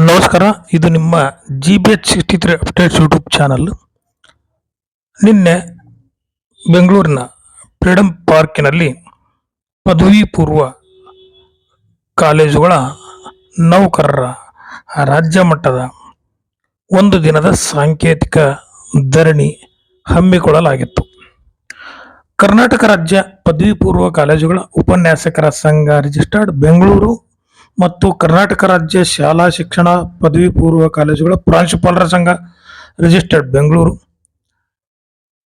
ನಮಸ್ಕಾರ, ಇದು ನಿಮ್ಮ G B H sixty three updates YouTube channel ನಿನ್ನೆ ಬೆಂಗಳೂರಿನ ಫ್ರೀಡಮ್ ಪಾರ್ಕಿನಲ್ಲಿ ಪದವಿ ಪೂರ್ವ ಕಾಲೇಜುಗಳ ನೌಕರರ ರಾಜ್ಯ ಮಟ್ಟದ ಒಂದು ದಿನದ ಸಾಂಕೇತಿಕ ಧರಣಿ ಹಮ್ಮಿಕೊಳ್ಳಲಾಗಿತ್ತು. ಕರ್ನಾಟಕ ರಾಜ್ಯ ಪದವಿ ಪೂರ್ವ ಕಾಲೇಜುಗಳ ಉಪನ್ಯಾಸಕರ ಸಂಘ ರಿಜಿಸ್ಟರ್ಡ್ ಬೆಂಗಳೂರು ಮತ್ತು ಕರ್ನಾಟಕ ರಾಜ್ಯ ಶಾಲಾ ಶಿಕ್ಷಣ ಪದವಿ ಪೂರ್ವ ಕಾಲೇಜುಗಳ ಪ್ರಾಂಶುಪಾಲರ ಸಂಘ ರಿಜಿಸ್ಟರ್ಡ್ ಬೆಂಗಳೂರು.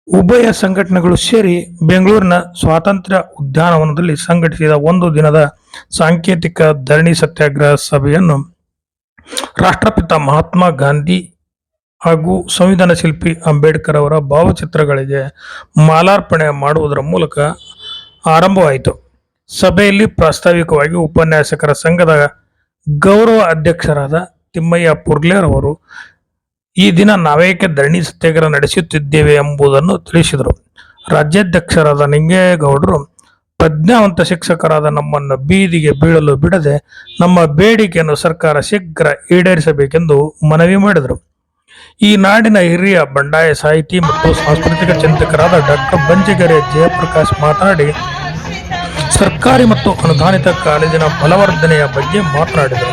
ಉಭಯ ಸಂಘಟನೆಗಳು ಸೇರಿ ಬೆಂಗಳೂರಿನ ಸ್ವಾತಂತ್ರ್ಯ ಉದ್ಯಾನವನದಲ್ಲಿ ಸಂಘಟಿಸಿದ ಒಂದು ದಿನದ ಸಾಂಕೇತಿಕ ಧರಣಿ ಸತ್ಯಾಗ್ರಹ ಸಭೆಯನ್ನು ರಾಷ್ಟ್ರಪಿತ ಮಹಾತ್ಮ ಗಾಂಧಿ ಹಾಗೂ ಸಂವಿಧಾನ ಶಿಲ್ಪಿ ಅಂಬೇಡ್ಕರ್ ಅವರ ಭಾವಚಿತ್ರಗಳಿಗೆ ಮಾಲಾರ್ಪಣೆ ಮಾಡುವುದರ ಮೂಲಕ ಆರಂಭವಾಯಿತು. ಸಭೆಯಲ್ಲಿ ಪ್ರಾಸ್ತಾವಿಕವಾಗಿ ಉಪನ್ಯಾಸಕರ ಸಂಘದ ಗೌರವ ಅಧ್ಯಕ್ಷರಾದ ತಿಮ್ಮಯ್ಯ ಪುರ್ಲೇರ್ ಅವರು ಈ ದಿನ ನಾವೇಕೆ ಧರಣಿ ಸತ್ಯಾಗ್ರಹ ನಡೆಸುತ್ತಿದ್ದೇವೆ ಎಂಬುದನ್ನು ತಿಳಿಸಿದರು. ರಾಜ್ಯಾಧ್ಯಕ್ಷರಾದ ನಿಂಗೇಗೌಡರು, ಪ್ರಜ್ಞಾವಂತ ಶಿಕ್ಷಕರಾದ ನಮ್ಮನ್ನು ಬೀದಿಗೆ ಬೀಳಲು ಬಿಡದೆ ನಮ್ಮ ಬೇಡಿಕೆಯನ್ನು ಸರ್ಕಾರ ಶೀಘ್ರ ಈಡೇರಿಸಬೇಕೆಂದು ಮನವಿ ಮಾಡಿದರು. ಈ ನಾಡಿನ ಹಿರಿಯ ಬಂಡಾಯ ಸಾಹಿತಿ ಮತ್ತು ಸಾಂಸ್ಕೃತಿಕ ಚಿಂತಕರಾದ ಡಾಕ್ಟರ್ ಬಂಜಿಗೆರೆ ಜಯಪ್ರಕಾಶ್ ಮಾತನಾಡಿ ಸರ್ಕಾರಿ ಮತ್ತು ಅನುದಾನಿತ ಕಾಲೇಜಿನ ಬಲವರ್ಧನೆಯ ಬಗ್ಗೆ ಮಾತನಾಡಿದರು.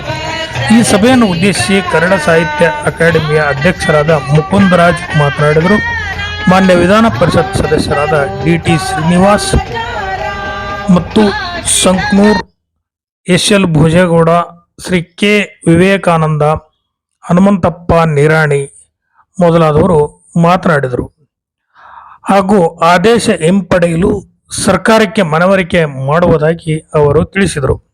ಈ ಸಭೆಯನ್ನು ಉದ್ದೇಶಿಸಿ ಕನ್ನಡ ಸಾಹಿತ್ಯ ಅಕಾಡೆಮಿಯ ಅಧ್ಯಕ್ಷರಾದ ಮುಕುಂದರಾಜ್ ಮಾತನಾಡಿದರು. ಮಾನ್ಯ ವಿಧಾನ ಪರಿಷತ್ ಸದಸ್ಯರಾದ ಡಿ ಟಿ ಶ್ರೀನಿವಾಸ್ ಮತ್ತು Sanknur S L Bhujegowda, Shri K. Vivekananda, Hanumanthappa Nirani ಮೊದಲಾದವರು ಮಾತನಾಡಿದರು. ಹಾಗೂ ಆದೇಶ ಹಿಂಪಡೆಯಲು ಸರ್ಕಾರಕ್ಕೆ ಮನವರಿಕೆ ಮಾಡುವುದಾಗಿ ಅವರು ತಿಳಿಸಿದರು.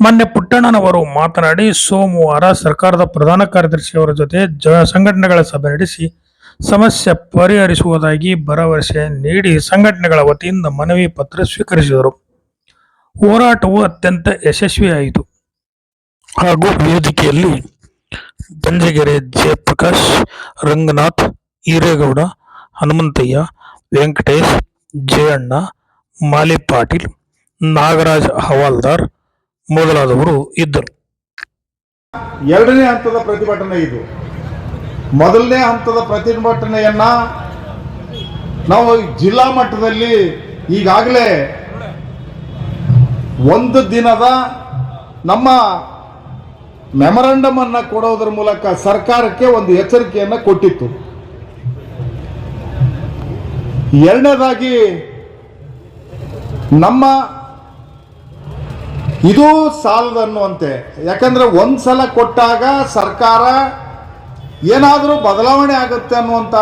ಮೊನ್ನೆ ಪುಟ್ಟಣ್ಣನವರು ಮಾತನಾಡಿ, ಸೋಮವಾರ ಸರ್ಕಾರದ ಪ್ರಧಾನ ಕಾರ್ಯದರ್ಶಿಯವರ ಜೊತೆ ಜ ಸಂಘಟನೆಗಳ ಸಭೆ ನಡೆಸಿ ಸಮಸ್ಯೆ ಪರಿಹರಿಸುವುದಾಗಿ ಭರವಸೆ ನೀಡಿ ಸಂಘಟನೆಗಳ ವತಿಯಿಂದ ಮನವಿ ಪತ್ರ ಸ್ವೀಕರಿಸಿದರು. ಹೋರಾಟವು ಅತ್ಯಂತ ಯಶಸ್ವಿಯಾಯಿತು. ಹಾಗೂ ವೇದಿಕೆಯಲ್ಲಿ ಬಂಜಗೆರೆ ಜಯಪ್ರಕಾಶ್, ರಂಗನಾಥ್ ಈರೇಗೌಡ ಹನುಮಂತಯ್ಯ, ವೆಂಕಟೇಶ್ ಜಯಣ್ಣ, ಮಾಲಿ ಪಾಟೀಲ್, ನಾಗರಾಜ್ ಹವಾಲ್ದಾರ್ ಮೊದಲಾದವರು ಇದ್ದರು. ಎರಡನೇ ಹಂತದ ಪ್ರತಿಭಟನೆ ಇದು. ಮೊದಲನೇ ಹಂತದ ಪ್ರತಿಭಟನೆಯನ್ನ ನಾವು ಜಿಲ್ಲಾ ಮಟ್ಟದಲ್ಲಿ ಈಗಾಗಲೇ ಒಂದು ದಿನದ ನಮ್ಮ ಮೆಮೊರಂಡಮ್ ಅನ್ನು ಕೊಡೋದ್ರ ಮೂಲಕ ಸರ್ಕಾರಕ್ಕೆ ಒಂದು ಎಚ್ಚರಿಕೆಯನ್ನ ಕೊಟ್ಟಿತ್ತು. ಎರಡನೇದಾಗಿ ನಮ್ಮ ಇದು ಸಾಲದ ಅನ್ನುವಂತೆ. ಯಾಕಂದ್ರೆ ಒಂದ್ಸಲ ಕೊಟ್ಟಾಗ ಸರ್ಕಾರ ಏನಾದರೂ ಬದಲಾವಣೆ ಆಗುತ್ತೆ ಅನ್ನುವಂಥ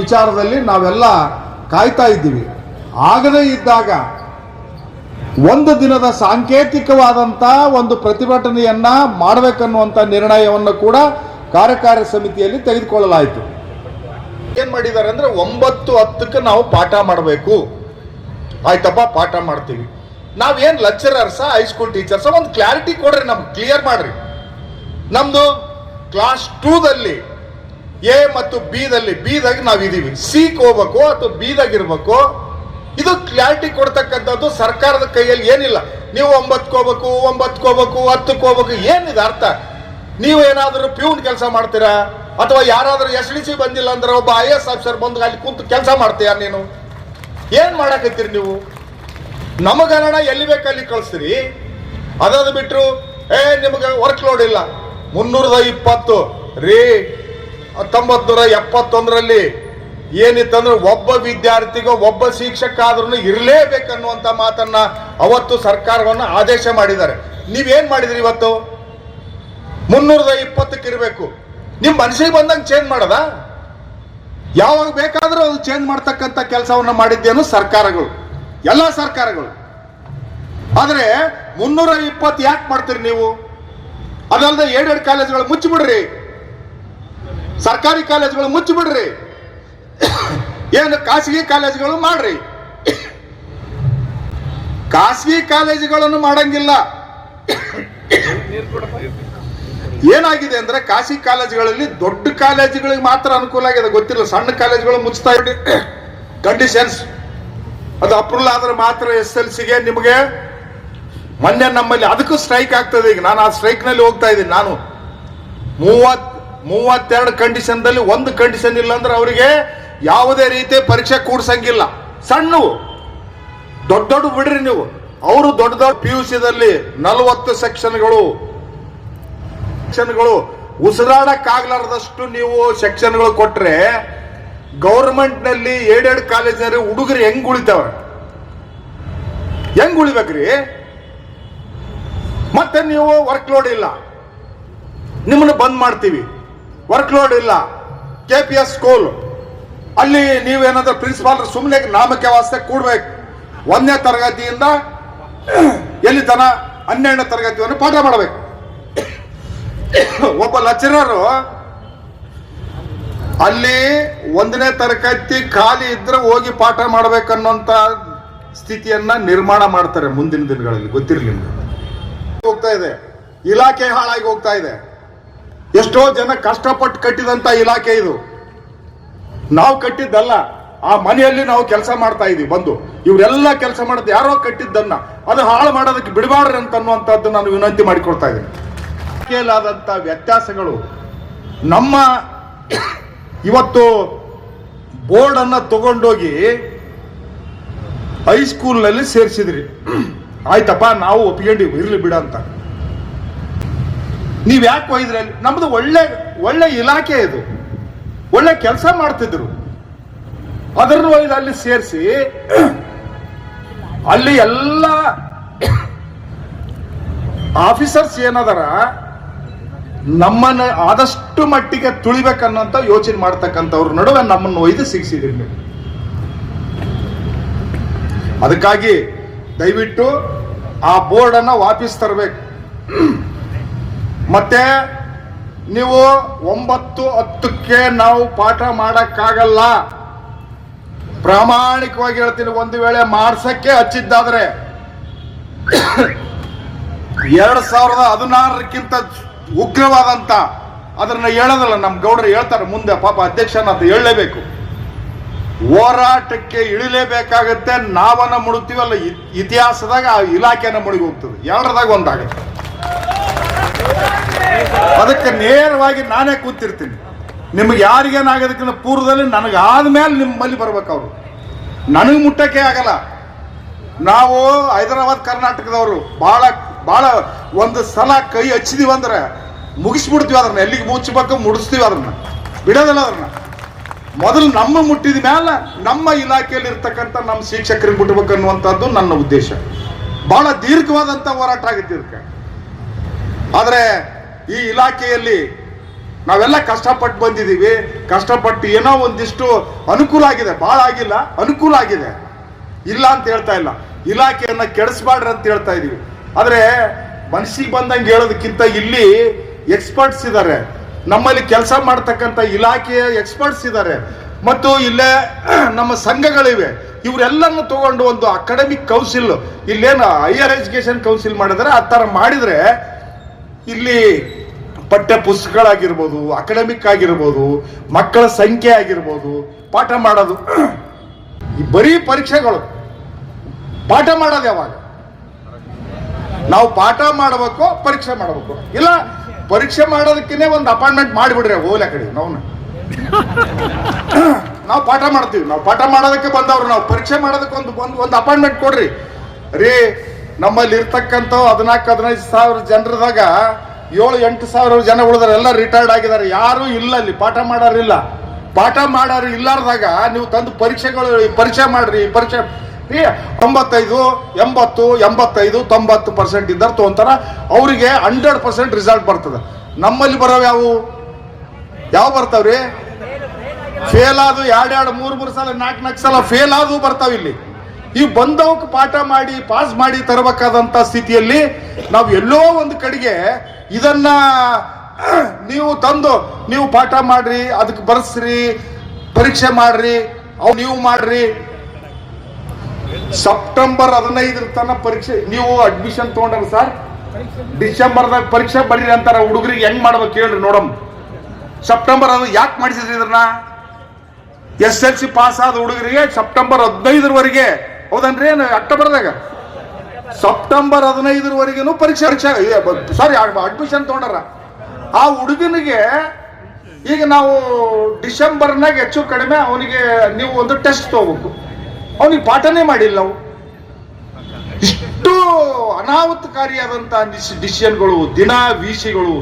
ವಿಚಾರದಲ್ಲಿ ನಾವೆಲ್ಲ ಕಾಯ್ತಾ ಇದ್ದೀವಿ. ಆಗದೇ ಇದ್ದಾಗ ಒಂದು ದಿನದ ಸಾಂಕೇತಿಕವಾದಂಥ ಒಂದು ಪ್ರತಿಭಟನೆಯನ್ನ ಮಾಡಬೇಕನ್ನುವಂಥ ನಿರ್ಣಯವನ್ನು ಕೂಡ ಕಾರ್ಯಕಾರಿ ಸಮಿತಿಯಲ್ಲಿ ತೆಗೆದುಕೊಳ್ಳಲಾಯಿತು. ಏನ್ ಮಾಡಿದ್ದಾರೆ ಅಂದ್ರೆ ಒಂಬತ್ತು ಹತ್ತಕ್ಕೆ ನಾವು ಪಾಠ ಮಾಡಬೇಕು. ಆಯ್ತಪ್ಪ, ಪಾಠ ಮಾಡ್ತೀವಿ. ನಾವೇನ್ ಲೆಕ್ಚರರ್ಸ ಹೈಸ್ಕೂಲ್ ಟೀಚರ್ಸ ಒಂದು ಕ್ಲಾರಿಟಿ ಕೊಡ್ರಿ ನಮ್ಗೆ ಕ್ಲಿಯರ್ ಮಾಡ್ರಿ. ನಮ್ದು ಕ್ಲಾಸ್ ಟೂದಲ್ಲಿ ಎ ಮತ್ತು ಬಿ ದಲ್ಲಿ ಬಿ ದಾಗ ನಾವಿದೀವಿ ಸಿಕ್ ಹೋಗ್ಬೇಕು ಅಥವಾ ಬಿ ದಾಗ ಇರ್ಬೇಕು, ಇದು ಕ್ಲಾರಿಟಿ ಕೊಡ್ತಕ್ಕಂಥದ್ದು ಸರ್ಕಾರದ ಕೈಯಲ್ಲಿ ಏನಿಲ್ಲ. ನೀವು ಒಂಬತ್ತಕ್ಕೆ ಹೋಗ್ಬೇಕು ಒಂಬತ್ತಕ್ಕೆ ಹೋಗ್ಬೇಕು, ಹತ್ತಕ್ಕೆ ಹೋಗ್ಬೇಕು, ಏನಿದೆ ಅರ್ಥ? ನೀವು ಏನಾದರೂ ಪ್ಯೂನ್ ಕೆಲಸ ಮಾಡ್ತೀರಾ? ಅಥವಾ ಯಾರಾದರೂ ಎಸ್ ಡಿ ಸಿ ಬಂದಿಲ್ಲ ಅಂದ್ರೆ ಒಬ್ಬ ಐ ಎಸ್ ಆಫೀಸರ್ ಬಂದು ಅಲ್ಲಿ ಕುಂತು ಕೆಲಸ ಮಾಡ್ತೀಯ ನೀನು? ಏನ್ ಮಾಡಕತ್ತೀರಿ ನೀವು? ನಮಗನ ಎಲ್ಲಿ ಬೇಕಲ್ಲಿ ಕಳಿಸ್ತೀರಿ ಅದಾದ ಬಿಟ್ಟರು ಏ, ನಿಮಗೆ ವರ್ಕ್ ಲೋಡ್ ಇಲ್ಲ. ಮುನ್ನೂರದ ಇಪ್ಪತ್ತು. ರೀ ಹತ್ತೊಂಬತ್ತು ನೂರ ಎಪ್ಪತ್ತೊಂದರಲ್ಲಿ ಏನಿತ್ತಂದ್ರೆ ಒಬ್ಬ ವಿದ್ಯಾರ್ಥಿಗೋ ಒಬ್ಬ ಶಿಕ್ಷಕ ಆದ್ರೂ ಇರಲೇಬೇಕನ್ನುವಂಥ ಮಾತನ್ನ ಅವತ್ತು ಸರ್ಕಾರವನ್ನು ಆದೇಶ ಮಾಡಿದ್ದಾರೆ. ನೀವೇನು ಮಾಡಿದ್ರಿ ಇವತ್ತು? ಮುನ್ನೂರದ ಇಪ್ಪತ್ತಕ್ಕೆ ಇರಬೇಕು ನಿಮ್ ಮನಸ್ಸಿಗೆ ಬಂದಂಗೆ ಚೇಂಜ್ ಮಾಡದ? ಯಾವಾಗ ಬೇಕಾದರೂ ಅದು ಚೇಂಜ್ ಮಾಡ್ತಕ್ಕಂಥ ಕೆಲಸವನ್ನ ಮಾಡಿದ್ದೇನು ಸರ್ಕಾರಗಳು. ಎಲ್ಲ ಸರ್ಕಾರಗಳು. ಆದರೆ ಮುನ್ನೂರ ಇಪ್ಪತ್ತು ಯಾಕೆ ಮಾಡ್ತೀರಿ ನೀವು? ಅದಲ್ಲದೆ ಏಡೆಡ್ ಕಾಲೇಜುಗಳು ಮುಚ್ಚಿಬಿಡ್ರಿ. ಸರ್ಕಾರಿ ಕಾಲೇಜುಗಳು ಮುಚ್ಚಿಬಿಡ್ರಿ. ಏನು ಖಾಸಗಿ ಕಾಲೇಜುಗಳು ಮಾಡ್ರಿ. ಖಾಸಗಿ ಕಾಲೇಜುಗಳನ್ನು ಮಾಡಂಗಿಲ್ಲ. ಏನಾಗಿದೆ ಅಂದ್ರೆ ಖಾಸಗಿ ಕಾಲೇಜುಗಳಲ್ಲಿ ದೊಡ್ಡ ಕಾಲೇಜುಗಳಿಗೆ ಮಾತ್ರ ಅನುಕೂಲ ಆಗಿದೆ. ಗೊತ್ತಿಲ್ಲ, ಸಣ್ಣ ಕಾಲೇಜುಗಳು ಮುಚ್ತಾ ಇಡಿ ಕಂಡೀಷನ್ಸ್ ಅದು ಅಪ್ರೂವಲ್ ಆದ್ರೆ ಮಾತ್ರ ಎಸ್ ಎಲ್ ಸಿಗೆ ನಿಮಗೆ ಮೊನ್ನೆ ನಮ್ಮಲ್ಲಿ ಅದಕ್ಕೂ ಸ್ಟ್ರೈಕ್ ಆಗ್ತದೆ ಈಗ. ನಾನು ಆ ಸ್ಟ್ರೈಕ್ನಲ್ಲಿ ಹೋಗ್ತಾ ಇದ್ದೀನಿ. ನಾನು ಮೂವತ್, ಮೂವತ್ತೆರಡು ಕಂಡೀಷನ್ದಲ್ಲಿ ಒಂದು ಕಂಡೀಷನ್ ಇಲ್ಲ ಅಂದ್ರೆ ಅವರಿಗೆ ಯಾವುದೇ ರೀತಿ ಪರೀಕ್ಷೆ ಕೂಡ್ಸಂಗಿಲ್ಲ. ಸಣ್ಣವು ದೊಡ್ಡ ದೊಡ್ಡ ಬಿಡ್ರಿ ನೀವು. ಅವರು ದೊಡ್ಡ ದೊಡ್ಡ ಪಿ ಯು ಸಿದಲ್ಲಿ ನಲವತ್ತು ಸೆಕ್ಷನ್ಗಳು ಸೆಕ್ಷನ್ಗಳು ಉಸಿರಾಡಕ್ಕಾಗ್ಲಾರ್ದಷ್ಟು ನೀವು ಸೆಕ್ಷನ್ಗಳು ಕೊಟ್ರೆ ಗೌರ್ಮೆಂಟ್ನಲ್ಲಿ ನಲ್ಲಿ ಏಡೆರಡು ಕಾಲೇಜಿನಲ್ಲಿ ಹುಡುಗರು ಹೆಂಗ್ ಉಳಿತಾವ? ಹೆಂಗ್ ಉಳಿಬೇಕ್ರಿ? ಮತ್ತೆ ನೀವು ವರ್ಕ್ ಲೋಡ್ ಇಲ್ಲ. ನಿಮ್ಮನ್ನು ಬಂದ್ ಮಾಡ್ತೀವಿ. ವರ್ಕ್ ಲೋಡ್ ಇಲ್ಲ. ಕೆ ಪಿ ಎಸ್ ಸ್ಕೂಲ್ ಅಲ್ಲಿ ನೀವೇನಾದ್ರೂ ಪ್ರಿನ್ಸಿಪಾಲ್ ಸುಮ್ಮನೆ ನಾಮಕ್ಕೆ ವಾಸ್ತೆ ಕೂಡ್ಬೇಕು. ಒಂದನೇ ತರಗತಿಯಿಂದ ಎಲ್ಲಿ ತನ ಹನ್ನೆರಡನೇ ತರಗತಿಯನ್ನು ಪಾಠ ಮಾಡಬೇಕು. ಒಬ್ಬ ಲೆಕ್ಚರರು ಅಲ್ಲಿ ಒಂದನೇ ತರಗತಿ ಖಾಲಿ ಇದ್ರೆ ಹೋಗಿ ಪಾಠ ಮಾಡ್ಬೇಕನ್ನುವಂತ ಸ್ಥಿತಿಯನ್ನ ನಿರ್ಮಾಣ ಮಾಡ್ತಾರೆ ಮುಂದಿನ ದಿನಗಳಲ್ಲಿ. ಗೊತ್ತಿರಲಿಲ್ಲ ಹೋಗ್ತಾ ಇದೆ. ಇಲಾಖೆ ಹಾಳಾಗಿ ಹೋಗ್ತಾ ಇದೆ. ಎಷ್ಟೋ ಜನ ಕಷ್ಟಪಟ್ಟು ಕಟ್ಟಿದಂತ ಇಲಾಖೆ ಇದು. ನಾವು ಕಟ್ಟಿದ್ದಲ್ಲ, ಆ ಮನೆಯಲ್ಲಿ ನಾವು ಕೆಲಸ ಮಾಡ್ತಾ ಇದೀವಿ, ಬಂದು. ಇವರೆಲ್ಲ ಕೆಲಸ ಮಾಡೋದು ಯಾರೋ ಕಟ್ಟಿದ್ದನ್ನ. ಅದು ಹಾಳು ಮಾಡೋದಕ್ಕೆ ಬಿಡಬಾರ್ರಿ ಅಂತ ಅನ್ನುವಂಥದ್ದು ನಾನು ವಿನಂತಿ ಮಾಡಿಕೊಡ್ತಾ ಇದ್ದೀನಿ. ಇಲಾಖೆಯಲ್ಲಾದಂಥ ವ್ಯತ್ಯಾಸಗಳು ನಮ್ಮ ಇವತ್ತು ಬೋರ್ಡ್ ಅನ್ನ ತಗೊಂಡೋಗಿ ಹೈಸ್ಕೂಲ್ನಲ್ಲಿ ಸೇರಿಸಿದ್ರಿ. ಆಯ್ತಪ್ಪ, ನಾವು ಒಪ್ಕೊಂಡಿವಿ ಇರಲಿ ಬಿಡ ಅಂತ. ನೀವು ಯಾಕೆ ಒಯ್ದ್ರಿ ಅಲ್ಲಿ? ನಮ್ದು ಒಳ್ಳೆ ಒಳ್ಳೆ ಇಲಾಖೆ ಇದು. ಒಳ್ಳೆ ಕೆಲಸ ಮಾಡ್ತಿದ್ರು. ಅದನ್ನು ಒಯ್ದು ಅಲ್ಲಿ ಸೇರಿಸಿ, ಅಲ್ಲಿ ಎಲ್ಲ ಆಫೀಸರ್ಸ್ ಏನದಾರ ನಮ್ಮನ್ನ ಆದಷ್ಟು ಮಟ್ಟಿಗೆ ತುಳಿಬೇಕನ್ನೋಂಥ ಯೋಚನೆ ಮಾಡ್ತಕ್ಕಂಥವ್ರ ನಡುವೆ ನಮ್ಮನ್ನು ಒಯ್ದು ಸಿಗಿಸಿದ್ರಿ ನೀವು ಅದಕ್ಕಾಗಿ ದಯವಿಟ್ಟು ಆ ಬೋರ್ಡ್ ಅನ್ನ ವಾಪಸ್ ತರಬೇಕು. ಮತ್ತೆ ನೀವು ಒಂಬತ್ತು ಹತ್ತಕ್ಕೆ ನಾವು ಪಾಠ ಮಾಡಕ್ಕಾಗಲ್ಲ. ಪ್ರಾಮಾಣಿಕವಾಗಿ ಹೇಳ್ತೀನಿ, ಒಂದು ವೇಳೆ ಮಾಡ್ಸಕ್ಕೆ ಹಚ್ಚಿದ್ದಾದ್ರೆ, ಎರಡ್ ಸಾವಿರದ ಹದಿನಾರಕ್ಕಿಂತ ಉಗ್ರವಾದಂತ ಅದನ್ನ ಹೇಳೋದಲ್ಲ ನಮ್ಮ ಗೌಡರು ಹೇಳ್ತಾರೆ, ಮುಂದೆ ಪಾಪ ಅಧ್ಯಕ್ಷನ ಅಂತ ಹೇಳಲೇಬೇಕು. ಹೋರಾಟಕ್ಕೆ ಇಳಿಲೇಬೇಕಾಗತ್ತೆ, ನಾವನ್ನ ಮುಡುತ್ತೀವಲ್ಲ ಇತಿಹಾಸದಾಗ ಆ ಇಲಾಖೆನ ಮುಳುಗಿ ಹೋಗ್ತದೆ. ಎರಡರದಾಗ ಒಂದಾಗತ್ತೆ. ಅದಕ್ಕೆ ನೇರವಾಗಿ ನಾನೇ ಕೂತಿರ್ತೀನಿ. ನಿಮ್ಗೆ ಯಾರಿಗೇನಾಗೋದಕ್ಕಿಂತ ಪೂರ್ವದಲ್ಲಿ ನನಗೆ ಆದ್ಮೇಲೆ ನಿಮ್ಮಲ್ಲಿ ಬರ್ಬೇಕು ಅವರು. ನನಗೆ ಮುಟ್ಟಕ್ಕೆ ಆಗಲ್ಲ. ನಾವು ಹೈದರಾಬಾದ್ ಕರ್ನಾಟಕದವರು ಬಹಳ ಬಹಳ ಒಂದು ಸಲ ಕೈ ಹಚ್ಚಿದೀವಿ ಅಂದ್ರೆ ಮುಗಿಸ್ಬಿಡ್ತೀವಿ ಅದನ್ನ. ಎಲ್ಲಿಗೆ ಮುಚ್ಚಬೇಕು ಮುಡಿಸ್ತೀವಿ ಅದನ್ನ. ಬಿಡೋದಿಲ್ಲ ಅದನ್ನ. ಮೊದಲು ನಮ್ಮ ಮುಟ್ಟಿದ ಮೇಲೆ ನಮ್ಮ ಇಲಾಖೆಯಲ್ಲಿ ಇರ್ತಕ್ಕಂಥ ನಮ್ಮ ಶಿಕ್ಷಕರಿಗೆ ಮುಟ್ಟಬೇಕು ಅನ್ನುವಂಥದ್ದು ನನ್ನ ಉದ್ದೇಶ. ಬಹಳ ದೀರ್ಘವಾದಂಥ ಹೋರಾಟ ಆಗುತ್ತೆ ಇದಕ್ಕೆ. ಆದರೆ ಈ ಇಲಾಖೆಯಲ್ಲಿ ನಾವೆಲ್ಲ ಕಷ್ಟಪಟ್ಟು ಬಂದಿದ್ದೀವಿ. ಕಷ್ಟಪಟ್ಟು ಏನೋ ಒಂದಿಷ್ಟು ಅನುಕೂಲ ಆಗಿದೆ. ಭಾಳ ಆಗಿಲ್ಲ. ಅನುಕೂಲ ಆಗಿದೆ. ಇಲ್ಲ ಅಂತ ಹೇಳ್ತಾ ಇಲ್ಲ. ಇಲಾಖೆಯನ್ನು ಕೆಡಿಸ್ಬಾಡ್ರಿ ಅಂತ ಹೇಳ್ತಾ ಇದೀವಿ. ಆದರೆ ಮನಸ್ಸಿಗೆ ಬಂದಂಗೆ ಹೇಳೋದಕ್ಕಿಂತ ಇಲ್ಲಿ ಎಕ್ಸ್ಪರ್ಟ್ಸ್ ಇದ್ದಾರೆ ನಮ್ಮಲ್ಲಿ ಕೆಲಸ ಮಾಡ್ತಕ್ಕಂಥ ಇಲಾಖೆಯ ಎಕ್ಸ್ಪರ್ಟ್ಸ್ ಇದ್ದಾರೆ ಮತ್ತು ಇಲ್ಲೇ ನಮ್ಮ ಸಂಘಗಳಿವೆ. ಇವರೆಲ್ಲರನ್ನು ತಗೊಂಡು ಒಂದು ಅಕಾಡೆಮಿಕ್ ಕೌನ್ಸಿಲ್ ಇಲ್ಲೇನು ಹೈಯರ್ ಎಜುಕೇಶನ್ ಕೌನ್ಸಿಲ್ ಮಾಡಿದರೆ. ಆ ಥರ ಮಾಡಿದರೆ ಇಲ್ಲಿ ಪಠ್ಯ ಪುಸ್ತಕಗಳಾಗಿರ್ಬೋದು ಅಕಾಡೆಮಿಕ್ ಆಗಿರ್ಬೋದು, ಮಕ್ಕಳ ಸಂಖ್ಯೆ ಆಗಿರ್ಬೋದು, ಪಾಠ ಮಾಡೋದು ಈ ಬರೀ ಪರೀಕ್ಷೆಗಳು. ಪಾಠ ಮಾಡೋದು ಯಾವಾಗ? ನಾವು ಪಾಠ ಮಾಡಬೇಕು, ಪರೀಕ್ಷೆ ಮಾಡಬೇಕು. ಇಲ್ಲ ಪರೀಕ್ಷೆ ಮಾಡೋದಕ್ಕೇ ಒಂದು ಅಪಾಯಿಂಟ್ಮೆಂಟ್ ಮಾಡಿಬಿಡ್ರಿ ಹೋಗ್ಲ ಕಡೆ ನಾವು ನಾವು ಪಾಠ ಮಾಡ್ತೀವಿ ನಾವು ಪಾಠ ಮಾಡೋದಕ್ಕೆ ಬಂದವ್ರು ನಾವು ಪರೀಕ್ಷೆ ಮಾಡೋದಕ್ಕೆ ಒಂದು ಒಂದು ಒಂದು ಅಪಾಯಿಂಟ್ಮೆಂಟ್ ಕೊಡ್ರಿ. ರೀ ನಮ್ಮಲ್ಲಿ ಇರ್ತಕ್ಕಂಥ ಹದಿನಾಲ್ಕು ಹದಿನೈದು ಸಾವಿರ ಜನರದಾಗ ಏಳು ಎಂಟು ಸಾವಿರ ಜನ ಉಳಿದಾರೆ ಎಲ್ಲ ರಿಟೈರ್ಡ್ ಆಗಿದ್ದಾರೆ ಯಾರು ಇಲ್ಲ ಅಲ್ಲಿ ಪಾಠ ಮಾಡೋರಿಲ್ಲ ಪಾಠ ಮಾಡೋರು ಇಲ್ಲಾರ್ದಾಗ ನೀವು ತಂದು ಪರೀಕ್ಷೆಗಳು ಪರೀಕ್ಷೆ ಮಾಡ್ರಿ ಪರೀಕ್ಷೆ ರೀ ತೊಂಬತ್ತೈದು, ಎಂಬತ್ತು, ಎಂಬತ್ತೈದು, ತೊಂಬತ್ತು ಪರ್ಸೆಂಟ್ ಇದ್ದಾರೆ ತೊಗೊಂತಾರ. ಅವರಿಗೆ ಹಂಡ್ರೆಡ್ ಪರ್ಸೆಂಟ್ ರಿಸಲ್ಟ್ ಬರ್ತದೆ. ನಮ್ಮಲ್ಲಿ ಬರೋವು ಯಾವ? ಯಾವ ಬರ್ತಾವ್ರಿ? ಫೇಲ್ ಆದು ಎರಡು ಎರಡು, ಮೂರು ಮೂರು ಸಲ ನಾಲ್ಕು ನಾಲ್ಕು ಸಲ ಫೇಲ್ ಆದು ಬರ್ತಾವ ಇಲ್ಲಿ. ಈ ಬಂದವಕ್ಕೆ ಪಾಠ ಮಾಡಿ ಪಾಸ್ ಮಾಡಿ ತರಬೇಕಾದಂತ ಸ್ಥಿತಿಯಲ್ಲಿ ನಾವು ಎಲ್ಲೋ ಒಂದು ಕಡೆಗೆ ಇದನ್ನ ನೀವು ತಂದು ನೀವು ಪಾಠ ಮಾಡ್ರಿ ಅದಕ್ಕೆ ಬರ್ಸ್ರಿ, ಪರೀಕ್ಷೆ ಮಾಡ್ರಿ, ಅವು ನೀವು ಮಾಡ್ರಿ. ಸೆಪ್ಟೆಂಬರ್ ಹದಿನೈದರ ತನಕ ಪರೀಕ್ಷೆ, ನೀವು ಅಡ್ಮಿಷನ್ ತಗೊಂಡ್ರ ಸರ್ ಡಿಸೆಂಬರ್ದಾಗ ಪರೀಕ್ಷೆ ಬರೀರಿ ಅಂತಾರ ಹುಡುಗರಿಗೆ ಹೆಂಗ್ ಮಾಡ್ಬೇಕು ಹೇಳ್ರಿ ನೋಡಮ್. ಸೆಪ್ಟೆಂಬರ್ ಅದು ಯಾಕೆ ಮಾಡಿಸಿದ್ರಿ ಇದ್ರನ್ನ ಎಸ್ ಎಲ್ ಸಿ ಪಾಸ್ ಆದ ಹುಡುಗರಿಗೆ ಸೆಪ್ಟೆಂಬರ್ ಹದಿನೈದರವರೆಗೆ, ಹೌದನ್ರಿ ಏನು, ಅಕ್ಟೋಬರ್ದಾಗ? ಸೆಪ್ಟೆಂಬರ್ ಹದಿನೈದರವರೆಗೂ ಪರೀಕ್ಷೆ ಪರೀಕ್ಷೆ ಸಾರಿ ಅಡ್ಮಿಷನ್ ತಗೊಂಡಾರ. ಆ ಹುಡುಗನಿಗೆ ಈಗ ನಾವು ಡಿಸೆಂಬರ್ನಾಗ ಹೆಚ್ಚು ಕಡಿಮೆ ಅವನಿಗೆ ನೀವು ಒಂದು ಟೆಸ್ಟ್ ತಗೋಬೇಕು. ಅವನಿಗೆ ಪಾಠನೇ ಮಾಡಿಲ್ಲ ನಾವು ಇಷ್ಟು ಅನಾಹುತಕಾರಿಯಾದಂತಹ ಡಿಸಿಷನ್ಗಳು, ದಿನ ವೀಸಿಗಳು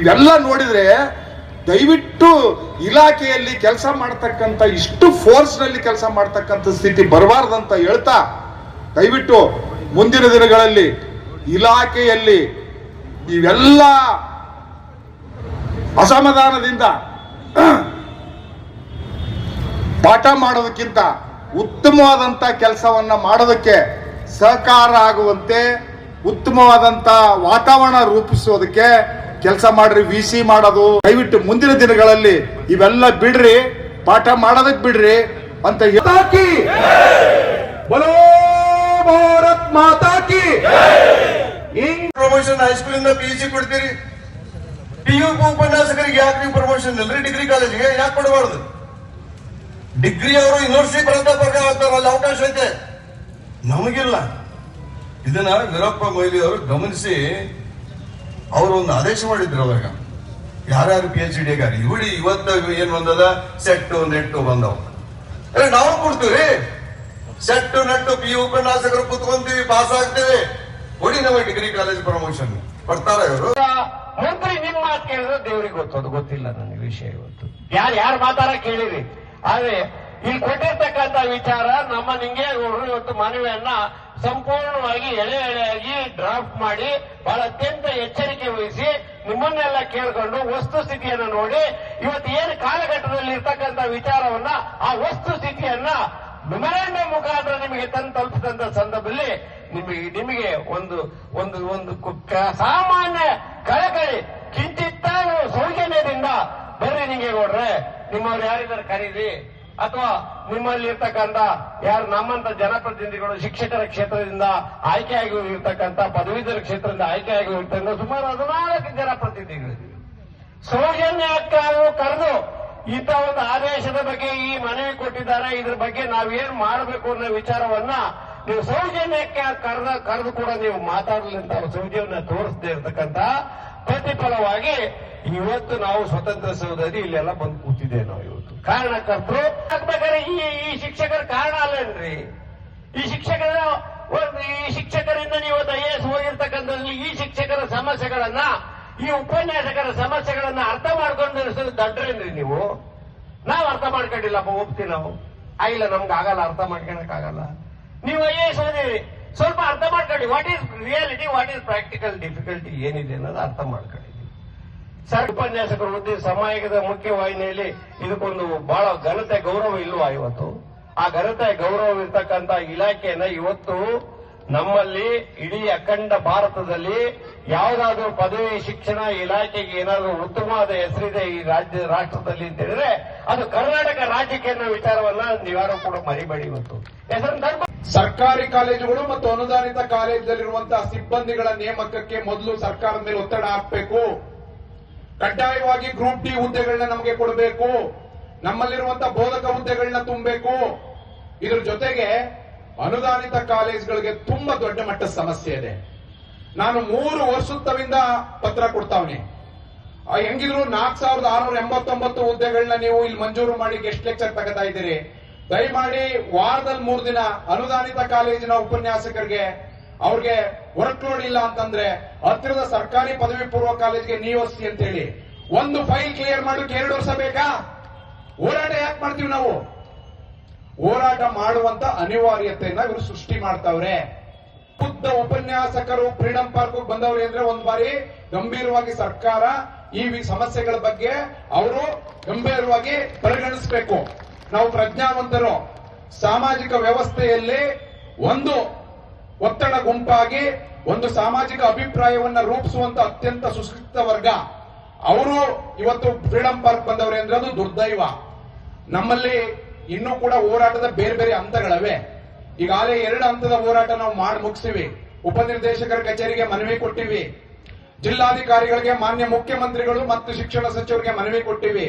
ಇವೆಲ್ಲ ನೋಡಿದ್ರೆ ದಯವಿಟ್ಟು ಇಲಾಖೆಯಲ್ಲಿ ಕೆಲಸ ಮಾಡ್ತಕ್ಕಂಥ, ಇಷ್ಟು ಫೋರ್ಸ್ನಲ್ಲಿ ಕೆಲಸ ಮಾಡ್ತಕ್ಕಂಥ ಸ್ಥಿತಿ ಬರಬಾರ್ದಂತ ಹೇಳ್ತಾ ದಯವಿಟ್ಟು ಮುಂದಿನ ದಿನಗಳಲ್ಲಿ ಇಲಾಖೆಯಲ್ಲಿ ಇವೆಲ್ಲ ಅಸಮಾಧಾನದಿಂದ ಪಾಠ ಮಾಡೋದಕ್ಕಿಂತ ಉತ್ತಮವಾದಂಥ ಕೆಲಸವನ್ನು ಮಾಡೋದಕ್ಕೆ ಸಹಕಾರ ಆಗುವಂತೆ ಉತ್ತಮವಾದಂಥ ವಾತಾವರಣ ರೂಪಿಸೋದಕ್ಕೆ ಕೆಲಸ ಮಾಡ್ರಿ ವಿ ಸಿ ಮಾಡೋದು. ದಯವಿಟ್ಟು ಮುಂದಿನ ದಿನಗಳಲ್ಲಿ ಇವೆಲ್ಲ ಬಿಡ್ರಿ ಪಾಠ ಮಾಡೋದಕ್ಕೆ ಬಿಡ್ರಿ ಅಂತ ಹೇಳಿ. ಬಲೋ ಭಾರತ್ ಮಾತಾಕಿ. ಪ್ರಮೋಷನ್ ಹೈಸ್ಕೂಲ್ ಇಂದ ಪಿ ಜಿ ಕೊಡ್ತೀರಿ. ಪಿ ಯು ಉಪನ್ಯಾಸಕರಿಗೆ ಯಾಕೆ ನೀವು ಪ್ರಮೋಷನ್ ಇಲ್ರಿ ಡಿಗ್ರಿ ಕಾಲೇಜಿಗೆ ಯಾಕೆ ಕೊಡಬಾರ್ದು? ಡಿಗ್ರಿ ಅವರು ಯೂನಿವರ್ಸಿಟಿ ಪ್ರಾಧ್ಯಾಪಕ ಆಗ್ತಾರೆ ಅಲ್ಲಿ ಅವಕಾಶ ಐತೆ. ನಮಗಿಲ್ಲ. ಇದನ್ನ ವೀರಪ್ಪ ಮೊಯ್ಲಿ ಅವರು ಗಮನಿಸಿ ಅವರು ಒಂದು ಆದೇಶ ಮಾಡಿದ್ರು ಅವಾಗ. ಯಾರ್ಯಾರು ಪಿ ಎಚ್ ಡಿ ಗಾರಿ? ಇವಡಿ ಇವತ್ತು ಏನ್ ಬಂದದ? ಸೆಟ್ಟು ನೆಟ್ಟು ಬಂದವ. ನಾವು ಕೊಡ್ತೀವಿ. ಸೆಟ್ಟು ನೆಟ್ಟು ಪಿ ಯು ಉಪನ್ಯಾಸಕರು ಕುತ್ಕೊಂತೀವಿ ಪಾಸ್ ಆಗ್ತೇವೆ. ಕೊಡಿ ನಮಗೆ ಡಿಗ್ರಿ ಕಾಲೇಜ್ ಪ್ರಮೋಷನ್ ಕೊಡ್ತಾರ ಇವರು? ಮಂತ್ರಿ ನಿಮ್ ಮಾತು ಕೇಳಿದ್ರೆ ದೇವ್ರಿಗೆ ಗೊತ್ತು. ಅದು ಗೊತ್ತಿಲ್ಲ ನನಗೆ ವಿಷಯ ಇವತ್ತು. ಯಾರು ಯಾರು ಮಾತಾಡ ಕೇಳಿರಿ? ಆದ್ರೆ ಇಲ್ಲಿ ಕೊಟ್ಟಿರ್ತಕ್ಕಂತ ವಿಚಾರ ನಮ್ಮ ನಿಂಗೇಗೌಡರು ಇವತ್ತು ಮನವಿಯನ್ನ ಸಂಪೂರ್ಣವಾಗಿ ಎಳೆ ಎಳೆಯಾಗಿ ಡ್ರಾಫ್ಟ್ ಮಾಡಿ ಬಹಳ ಅತ್ಯಂತ ಎಚ್ಚರಿಕೆ ವಹಿಸಿ ನಿಮ್ಮನ್ನೆಲ್ಲ ಕೇಳ್ಕೊಂಡು ವಸ್ತುಸ್ಥಿತಿಯನ್ನು ನೋಡಿ ಇವತ್ತು ಏನು ಕಾಲಘಟ್ಟದಲ್ಲಿ ಇರ್ತಕ್ಕಂಥ ವಿಚಾರವನ್ನ ಆ ವಸ್ತುಸ್ಥಿತಿಯನ್ನ ಮೆಮೊರಾಂಡಮ್ ಮುಖಾಂತರ ನಿಮಗೆ ತಂದು ತಲುಪಿದಂತ ಸಂದರ್ಭದಲ್ಲಿ ನಿಮಗೆ ನಿಮಗೆ ಒಂದು ಒಂದು ಒಂದು ಸಾಮಾನ್ಯ ಕಳಕಳಿ ಕಿಂಚಿತ್ತಾರು ಸೌಜನ್ಯದಿಂದ ಬರ್ರಿ ನಿಂಗೆ ಕೊಡ್ರೆ ನಿಮ್ಮವ್ರು ಯಾರಿದ್ದಾರೆ ಕರೀರಿ ಅಥವಾ ನಿಮ್ಮಲ್ಲಿ ಇರ್ತಕ್ಕಂಥ ಯಾರು ನಮ್ಮಂತ ಜನಪ್ರತಿನಿಧಿಗಳು ಶಿಕ್ಷಕರ ಕ್ಷೇತ್ರದಿಂದ ಆಯ್ಕೆಯಾಗಿ ಇರ್ತಕ್ಕಂಥ ಪದವೀಧರ ಕ್ಷೇತ್ರದಿಂದ ಆಯ್ಕೆಯಾಗಿ ಇರ್ತಕ್ಕಂಥ ಸುಮಾರು ಹದಿನಾಲ್ಕು ಜನಪ್ರತಿನಿಧಿಗಳಿದ್ದೀವಿ ಸೌಜನ್ಯ ಅವರು ಕರೆದು ಇಂಥ ಒಂದು ಆದೇಶದ ಬಗ್ಗೆ ಈ ಮನವಿ ಕೊಟ್ಟಿದ್ದಾರೆ. ಇದ್ರ ಬಗ್ಗೆ ನಾವೇನ್ ಮಾಡಬೇಕು ಅನ್ನೋ ವಿಚಾರವನ್ನ ನೀವು ಸೌಜನ್ಯಕ್ಕೆ ಕರೆದ, ಕರೆದು ಕೂಡ ನೀವು ಮಾತಾಡಲಿ ಅಂತ ಸೌಜನ್ಯ ತೋರಿಸದೇ ಇರತಕ್ಕಂತ ಪ್ರತಿಫಲವಾಗಿ ಇವತ್ತು ನಾವು ಸ್ವತಂತ್ರ ಸೌಧದಲ್ಲಿ ಇಲ್ಲೆಲ್ಲ ಬಂದು ಕೂತಿದ್ದೇವೆ ನಾವು ಇವತ್ತು. ಕಾರಣಕರ್ತರು ಆಗ್ಬೇಕಾದ್ರೆ ಈ ಈ ಶಿಕ್ಷಕರ ಕಾರಣ ಅಲ್ಲೇನ್ರಿ? ಈ ಶಿಕ್ಷಕರ ಈ ಶಿಕ್ಷಕರಿಂದ ನೀವು ಐ ಎಸ್ ಹೋಗಿರ್ತಕ್ಕಂಥದ್ರಲ್ಲಿ ಈ ಶಿಕ್ಷಕರ ಸಮಸ್ಯೆಗಳನ್ನ, ಈ ಉಪನ್ಯಾಸಕರ ಸಮಸ್ಯೆಗಳನ್ನ ಅರ್ಥ ಮಾಡ್ಕೊಂಡು ದಡ್ರೇನ್ರಿ ನೀವು? ನಾವು ಅರ್ಥ ಮಾಡ್ಕೊಂಡಿಲ್ಲಪ್ಪ, ಒಪ್ತೀವಿ ನಾವು. ಆಗಿಲ್ಲ ನಮ್ಗೆ ಆಗಲ್ಲ, ಅರ್ಥ ಮಾಡ್ಕೊಳಕ್ ಆಗಲ್ಲ. ನೀವು ಐ ಎಸ್ ಓದಿರಿ. ಸ್ವಲ್ಪ ಅರ್ಥ ಮಾಡ್ಕೊಳ್ಳಿ. What is reality what is practical difficulty ಏನಿದೆ ಅನ್ನೋದು ಅರ್ಥ ಮಾಡ್ಕೊಳ್ಳಿ. ಸರ್ ಉಪನ್ಯಾಸಕರು ಹುದ್ದೆ ಸಮಾಜದ ಮುಖ್ಯವಾಹಿನಿಯಲ್ಲಿ ಇದಕ್ಕೊಂದು ಬಹಳ ಘನತೆ ಗೌರವ ಇಲ್ವಾ ಇವತ್ತು? ಆ ಘನತೆ ಗೌರವ ಇರ್ತಕ್ಕಂತ ಇಲಾಖೆಯನ್ನ ಇವತ್ತು ನಮ್ಮಲ್ಲಿ ಇಡೀ ಅಖಂಡ ಭಾರತದಲ್ಲಿ ಯಾವುದಾದ್ರೂ ಪದವಿ ಶಿಕ್ಷಣ ಇಲಾಖೆಗೆ ಏನಾದರೂ ಉತ್ತಮವಾದ ಹೆಸರಿದೆ ಈ ರಾಜ್ಯ, ರಾಷ್ಟ್ರದಲ್ಲಿ ಅಂತ ಹೇಳಿದ್ರೆ ಅದು ಕರ್ನಾಟಕ ರಾಜ್ಯಕ್ಕೆ ಅನ್ನೋ ವಿಚಾರವನ್ನ ನಿವಾರ ಕೂಡ ಮರಿಬೇಡಿ ಇವತ್ತು. ಸರ್ಕಾರಿ ಕಾಲೇಜುಗಳು ಮತ್ತು ಅನುದಾನಿತ ಕಾಲೇಜಲ್ಲಿರುವಂತಹ ಸಿಬ್ಬಂದಿಗಳ ನೇಮಕಕ್ಕೆ ಮೊದಲು ಸರ್ಕಾರದ ಮೇಲೆ ಒತ್ತಡ ಹಾಕಬೇಕು. ಕಡ್ಡಾಯವಾಗಿ ಗ್ರೂಪ್ ಡಿ ಹುದ್ದೆಗಳನ್ನ ನಮಗೆ ಕೊಡಬೇಕು. ನಮ್ಮಲ್ಲಿರುವಂತಹ ಬೋಧಕ ಹುದ್ದೆಗಳನ್ನ ತುಂಬಬೇಕು. ಇದ್ರ ಜೊತೆಗೆ ಅನುದಾನಿತ ಕಾಲೇಜ್ಗಳಿಗೆ ತುಂಬಾ ದೊಡ್ಡ ಮಟ್ಟದ ಸಮಸ್ಯೆ ಇದೆ. ನಾನು ಮೂರು ವರ್ಷದಿಂದ ಪತ್ರ ಕೊಡ್ತಾವನೆ. ಹೆಂಗಿದ್ರು ನಾಲ್ಕ್ ಸಾವಿರದ ಆರ್ನೂರ ಎಂಬತ್ತೊಂಬತ್ತು ಹುದ್ದೆಗಳನ್ನ ನೀವು ಇಲ್ಲಿ ಮಂಜೂರು ಮಾಡಿ ಗೆಸ್ಟ್ ಲೆಕ್ಚರ್ ತಗೋತಾ ಇದ್ದೀರಿ? ದಯಮಾಡಿ ವಾರದಲ್ಲಿ ಮೂರು ದಿನ ಅನುದಾನಿತ ಕಾಲೇಜಿನ ಉಪನ್ಯಾಸಕರಿಗೆ ಅವ್ರಿಗೆ ವರ್ಕ್ ಲೋಡ್ ಇಲ್ಲ ಅಂತಂದ್ರೆ ಹತ್ತಿರದ ಸರ್ಕಾರಿ ಪದವಿ ಪೂರ್ವ ಕಾಲೇಜ್ಗೆ ನಿಯೋಜಿಸಿ ಅಂತ ಹೇಳಿ ಒಂದು ಫೈಲ್ ಕ್ಲಿಯರ್ ಮಾಡೋಕೆ ಎರಡು ವರ್ಷ ಬೇಕಾ? ಹೋರಾಟ ಯಾಕೆ ಮಾಡ್ತೀವಿ ನಾವು? ಹೋರಾಟ ಮಾಡುವಂತ ಅನಿವಾರ್ಯತೆಯನ್ನ ಇವರು ಸೃಷ್ಟಿ ಮಾಡ್ತಾವ್ರೆ. ಬುದ್ಧ ಉಪನ್ಯಾಸಕರು ಫ್ರೀಡಂ ಪಾರ್ಕ್ ಬಂದವ್ರೆ ಅಂದ್ರೆ ಒಂದ್ ಬಾರಿ ಗಂಭೀರವಾಗಿ ಸರ್ಕಾರ ಈ ಸಮಸ್ಯೆಗಳ ಬಗ್ಗೆ ಅವರು ಗಂಭೀರವಾಗಿ ಪರಿಗಣಿಸಬೇಕು. ನಾವು ಪ್ರಜ್ಞಾವಂತರು. ಸಾಮಾಜಿಕ ವ್ಯವಸ್ಥೆಯಲ್ಲಿ ಒಂದು ಒತ್ತಡ ಗುಂಪಾಗಿ ಒಂದು ಸಾಮಾಜಿಕ ಅಭಿಪ್ರಾಯವನ್ನ ರೂಪಿಸುವಂತ ಅತ್ಯಂತ ಸುಶಿಕ್ಷಿತ ವರ್ಗ. ಅವರು ಇವತ್ತು ಫ್ರೀಡಂ ಪಾರ್ಕ್ ಬಂದವ್ರೆ ಅಂದ್ರೆ ಅದು ದುರ್ದೈವ. ನಮ್ಮಲ್ಲಿ ಇನ್ನೂ ಕೂಡ ಹೋರಾಟದ ಬೇರೆ ಬೇರೆ ಹಂತಗಳವೆ. ಈಗಾಗಲೇ ಎರಡು ಹಂತದ ಹೋರಾಟ ನಾವು ಮಾಡಿ ಮುಗಿಸಿವಿ. ಉಪನಿರ್ದೇಶಕರ ಕಚೇರಿಗೆ ಮನವಿ ಕೊಟ್ಟಿವಿ. ಜಿಲ್ಲಾಧಿಕಾರಿಗಳಿಗೆ ಮಾನ್ಯ ಮುಖ್ಯಮಂತ್ರಿಗಳು ಮತ್ತು ಶಿಕ್ಷಣ ಸಚಿವರಿಗೆ ಮನವಿ ಕೊಟ್ಟಿವಿ.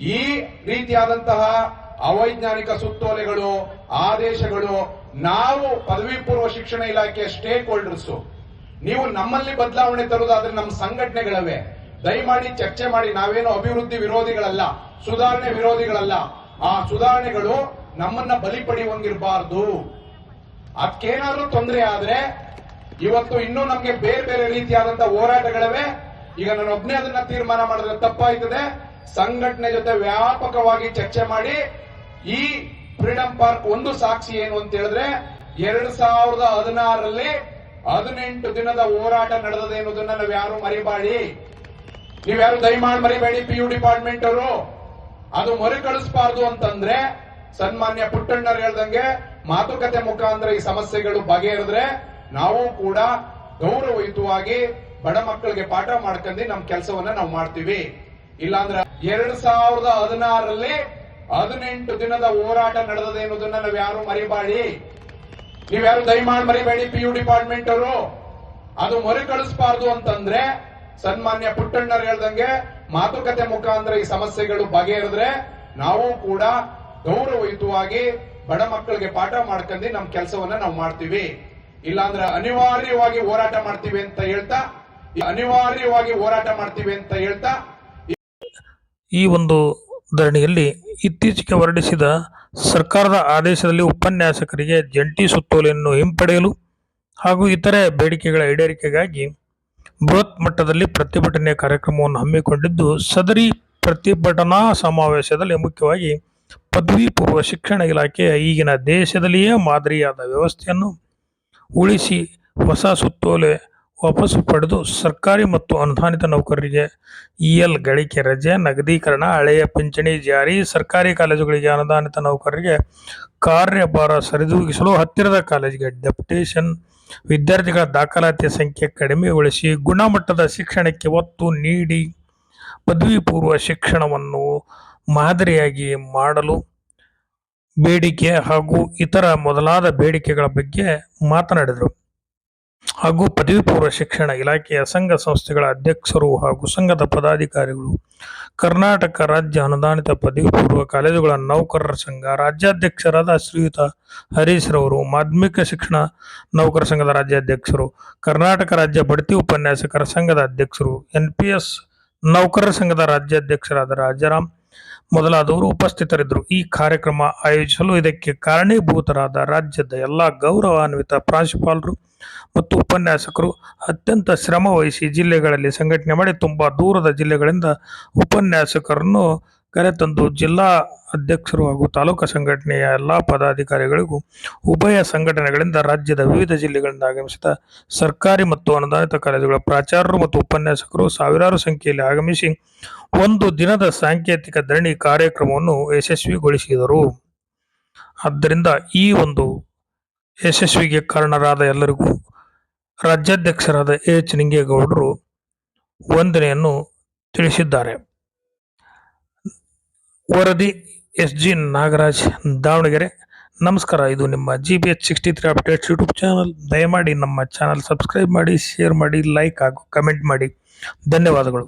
ಈ ರೀತಿಯಾದಂತಹ ಅವೈಜ್ಞಾನಿಕ ಸುತ್ತೋಲೆಗಳು, ಆದೇಶಗಳು ನಾವು ಪದವಿ ಪೂರ್ವ ಶಿಕ್ಷಣ ಇಲಾಖೆಯ ಸ್ಟೇಕ್ ಹೋಲ್ಡರ್ಸ್ ನೀವು ನಮ್ಮಲ್ಲಿ ಬದಲಾವಣೆ ತರುವುದಾದ್ರೆ ನಮ್ಮ ಸಂಘಟನೆಗಳವೆ. ದಯಮಾಡಿ ಚರ್ಚೆ ಮಾಡಿ, ನಾವೇನು ಅಭಿವೃದ್ಧಿ ವಿರೋಧಿಗಳಲ್ಲ, ಸುಧಾರಣೆ ವಿರೋಧಿಗಳಲ್ಲ. ಆ ಸುಧಾರಣೆಗಳು ನಮ್ಮನ್ನ ಬಲಿ ಪಡೆಯುವಂಗಿರಬಾರ್ದು ಅದಕ್ಕೇನಾದ್ರೂ ತೊಂದರೆ ಆದ್ರೆ, ಇವತ್ತು ಇನ್ನೂ ನಮ್ಗೆ ಬೇರೆ ಬೇರೆ ರೀತಿಯಾದಂತಹ ಹೋರಾಟಗಳವೆ. ಈಗ ನಾನು ಒಬ್ನೇ ಅದನ್ನ ತೀರ್ಮಾನ ಮಾಡಿದ್ರೆ ತಪ್ಪಾಯ್ತದೆ. ಸಂಘಟನೆ ಜೊತೆ ವ್ಯಾಪಕವಾಗಿ ಚರ್ಚೆ ಮಾಡಿ, ಈ ಫ್ರೀಡಂ ಪಾರ್ಕ್ ಒಂದು ಸಾಕ್ಷಿ ಏನು ಅಂತ ಹೇಳಿದ್ರೆ, ಎರಡ್ ಸಾವಿರದ ಹದಿನಾರರಲ್ಲಿ ಹದಿನೆಂಟು ದಿನದ ಹೋರಾಟ ನಡೆದದೆ ಎನ್ನುವುದನ್ನ ನಾವು ಯಾರು ಮರಿಬಾಡಿ. ನೀವ್ಯಾರು ದಯಮಾಡಿ ಮರಿಬೇಡಿ ಪಿ ಯು ಡಿಪಾರ್ಟ್ಮೆಂಟ್ ಅವರು. ಅದು ಮರುಕಳಿಸಬಾರ್ದು ಅಂತಂದ್ರೆ, ಸನ್ಮಾನ್ಯ ಪುಟ್ಟಣ್ಣರು ಹೇಳ್ದಂಗೆ ಮಾತುಕತೆ ಮುಖಾಂತರ ಈ ಸಮಸ್ಯೆಗಳು ಬಗೆಹರಿದ್ರೆ ನಾವು ಕೂಡ ಗೌರವಯುತವಾಗಿ ಬಡ ಮಕ್ಕಳಿಗೆ ಪಾಠ ಮಾಡ್ಕೊಂಡು ನಮ್ಮ ಕೆಲಸವನ್ನ ನಾವು ಮಾಡ್ತೀವಿ. ಇಲ್ಲಾಂದ್ರೆ ಎರಡ್ ಸಾವಿರದ ಹದಿನಾರರಲ್ಲಿ ಹದಿನೆಂಟು ದಿನದ ಹೋರಾಟ ನಡೆದದೆ ಎನ್ನುವುದನ್ನ ನಾವು ಯಾರು ಮರಿಬಾಡಿ? ನೀವ್ಯಾರು ದಯಮಾಡಿ ಮರಿಬೇಡಿ ಪಿ ಯು ಡಿಪಾರ್ಟ್ಮೆಂಟ್ ಅವರು ಅದು ಮರುಕಳಿಸಬಾರ್ದು ಅಂತಂದ್ರೆ, ಸನ್ಮಾನ್ಯ ಪುಟ್ಟಣ್ಣರು ಹೇಳ್ದಂಗೆ, ಮಾತುಕತೆ ಮುಖಾಂತರ ಈ ಸಮಸ್ಯೆಗಳು ಬಗೆಹರಿದ್ರೆ, ನಾವು ಕೂಡ ಗೌರವಯುತವಾಗಿ ಬಡ ಮಕ್ಕಳಿಗೆ ಪಾಠ ಮಾಡ್ಕೊಂಡು ನಮ್ಮ ಕೆಲಸವನ್ನ ನಾವು ಮಾಡ್ತೀವಿ. ಇಲ್ಲಾಂದ್ರೆ ಅನಿವಾರ್ಯವಾಗಿ ಹೋರಾಟ ಮಾಡ್ತೀವಿ ಅಂತ ಹೇಳ್ತಾ ಅನಿವಾರ್ಯವಾಗಿ ಹೋರಾಟ ಮಾಡ್ತೀವಿ ಅಂತ ಹೇಳ್ತಾ ಈ ಒಂದು ಧರಣಿಯಲ್ಲಿ ಇತ್ತೀಚೆಗೆ ಹೊರಡಿಸಿದ ಸರ್ಕಾರದ ಆದೇಶದಲ್ಲಿ ಉಪನ್ಯಾಸಕರಿಗೆ ಜಂಟಿ ಸುತ್ತೋಲೆಯನ್ನು ಹಿಂಪಡೆಯಲು ಹಾಗೂ ಇತರೆ ಬೇಡಿಕೆಗಳ ಈಡೇರಿಕೆಗಾಗಿ ಬೃಹತ್ ಮಟ್ಟದಲ್ಲಿ ಪ್ರತಿಭಟನೆ ಕಾರ್ಯಕ್ರಮವನ್ನು ಹಮ್ಮಿಕೊಂಡಿದ್ದು, ಸದರಿ ಪ್ರತಿಭಟನಾ ಸಮಾವೇಶದಲ್ಲಿ ಮುಖ್ಯವಾಗಿ ಪದವಿ ಪೂರ್ವ ಶಿಕ್ಷಣ ಇಲಾಖೆಯ ಈಗಿನ ದೇಶದಲ್ಲಿಯೇ ಮಾದರಿಯಾದ ವ್ಯವಸ್ಥೆಯನ್ನು ಉಳಿಸಿ ಹೊಸ ಸುತ್ತೋಲೆ ವಾಪಸ್ಸು ಪಡೆದು ಸರ್ಕಾರಿ ಮತ್ತು ಅನುದಾನಿತ ನೌಕರರಿಗೆ ಎಲ್ ಗಳಿಕೆ ರಜೆ, ನಗದೀಕರಣ, ಹಳೆಯ ಪಿಂಚಣಿ ಜಾರಿ, ಸರ್ಕಾರಿ ಕಾಲೇಜುಗಳಿಗೆ ಅನುದಾನಿತ ನೌಕರರಿಗೆ ಕಾರ್ಯಭಾರ ಸರಿದೂಗಿಸಲು ಹತ್ತಿರದ ಕಾಲೇಜಿಗೆ ಡೆಪ್ಟೇಷನ್ ವಿದ್ಯಾರ್ಥಿಗಳ ದಾಖಲಾತಿಯ ಸಂಖ್ಯೆ ಕಡಿಮೆಗೊಳಿಸಿ ಗುಣಮಟ್ಟದ ಶಿಕ್ಷಣಕ್ಕೆ ಒತ್ತು ನೀಡಿ ಪದವಿ ಪೂರ್ವ ಶಿಕ್ಷಣವನ್ನು ಮಾದರಿಯಾಗಿ ಮಾಡಲು ಬೇಡಿಕೆ ಹಾಗೂ ಇತರ ಮೊದಲಾದ ಬೇಡಿಕೆಗಳ ಬಗ್ಗೆ ಮಾತನಾಡಿದರು. ಹಾಗೂ ಪದವಿ ಪೂರ್ವ ಶಿಕ್ಷಣ ಇಲಾಖೆಯ ಸಂಘ ಸಂಸ್ಥೆಗಳ ಅಧ್ಯಕ್ಷರು ಹಾಗೂ ಸಂಘದ ಪದಾಧಿಕಾರಿಗಳು ಕರ್ನಾಟಕ ರಾಜ್ಯ ಅನುದಾನಿತ ಪದವಿ ಪೂರ್ವ ಕಾಲೇಜುಗಳ ನೌಕರರ ಸಂಘ, ರಾಜ್ಯಾಧ್ಯಕ್ಷರಾದ ಶ್ರೀಯುತ ಹರೀಶ್ ರವರು, ಮಾಧ್ಯಮಿಕ ಶಿಕ್ಷಣ ನೌಕರ ಸಂಘದ ರಾಜ್ಯಾಧ್ಯಕ್ಷರು, ಕರ್ನಾಟಕ ರಾಜ್ಯ ಬಡ್ತಿ ಉಪನ್ಯಾಸಕರ ಸಂಘದ ಅಧ್ಯಕ್ಷರು ಎನ್ ಪಿ ಎಸ್ ನೌಕರರ ಸಂಘದ ರಾಜ್ಯಾಧ್ಯಕ್ಷರಾದ ರಾಜಾರಾಮ್ ಮೊದಲಾದವರು ಉಪಸ್ಥಿತರಿದ್ದರು. ಈ ಕಾರ್ಯಕ್ರಮ ಆಯೋಜಿಸಲು ಇದಕ್ಕೆ ಕಾರಣೀಭೂತರಾದ ರಾಜ್ಯದ ಎಲ್ಲ ಗೌರವಾನ್ವಿತ ಪ್ರಾಂಶುಪಾಲರು ಮತ್ತು ಉಪನ್ಯಾಸಕರು ಅತ್ಯಂತ ಶ್ರಮವಹಿಸಿ ಜಿಲ್ಲೆಗಳಲ್ಲಿ ಸಂಘಟನೆ ಮಾಡಿ ತುಂಬಾ ದೂರದ ಜಿಲ್ಲೆಗಳಿಂದ ಉಪನ್ಯಾಸಕರನ್ನು ಕರೆತಂದು ಜಿಲ್ಲಾ ಅಧ್ಯಕ್ಷರು ಹಾಗೂ ತಾಲೂಕು ಸಂಘಟನೆಯ ಎಲ್ಲ ಪದಾಧಿಕಾರಿಗಳಿಗೂ ಉಭಯ ಸಂಘಟನೆಗಳಿಂದ ರಾಜ್ಯದ ವಿವಿಧ ಜಿಲ್ಲೆಗಳಿಂದ ಆಗಮಿಸಿದ ಸರ್ಕಾರಿ ಮತ್ತು ಅನುದಾನಿತ ಕಾಲೇಜುಗಳ ಪ್ರಾಚಾರ್ಯರು ಮತ್ತು ಉಪನ್ಯಾಸಕರು ಸಾವಿರಾರು ಸಂಖ್ಯೆಯಲ್ಲಿ ಆಗಮಿಸಿ ಒಂದು ದಿನದ ಸಾಂಕೇತಿಕ ಧರಣಿ ಕಾರ್ಯಕ್ರಮವನ್ನು ಯಶಸ್ವಿಗೊಳಿಸಿದರು. ಆದ್ದರಿಂದ ಈ ಒಂದು ಯಶಸ್ವಿಗೆ ಕಾರಣರಾದ ಎಲ್ಲರಿಗೂ ರಾಜ್ಯಾಧ್ಯಕ್ಷರಾದ ಎಚ್ ನಿಂಗೇಗೌಡರು ವಂದನೆಯನ್ನು ತಿಳಿಸಿದ್ದಾರೆ. ವರದಿ ಎಸ್ ಜಿ ನಾಗರಾಜ್ ದಾವಣಗೆರೆ. ನಮಸ್ಕಾರ, ಇದು ನಿಮ್ಮ G B H sixty three updates YouTube channel ದಯಮಾಡಿ ನಮ್ಮ ಚಾನಲ್ ಸಬ್ಸ್ಕ್ರೈಬ್ ಮಾಡಿ ಶೇರ್ ಮಾಡಿ ಲೈಕ್ ಹಾಗೂ ಕಮೆಂಟ್ ಮಾಡಿ. ಧನ್ಯವಾದಗಳು.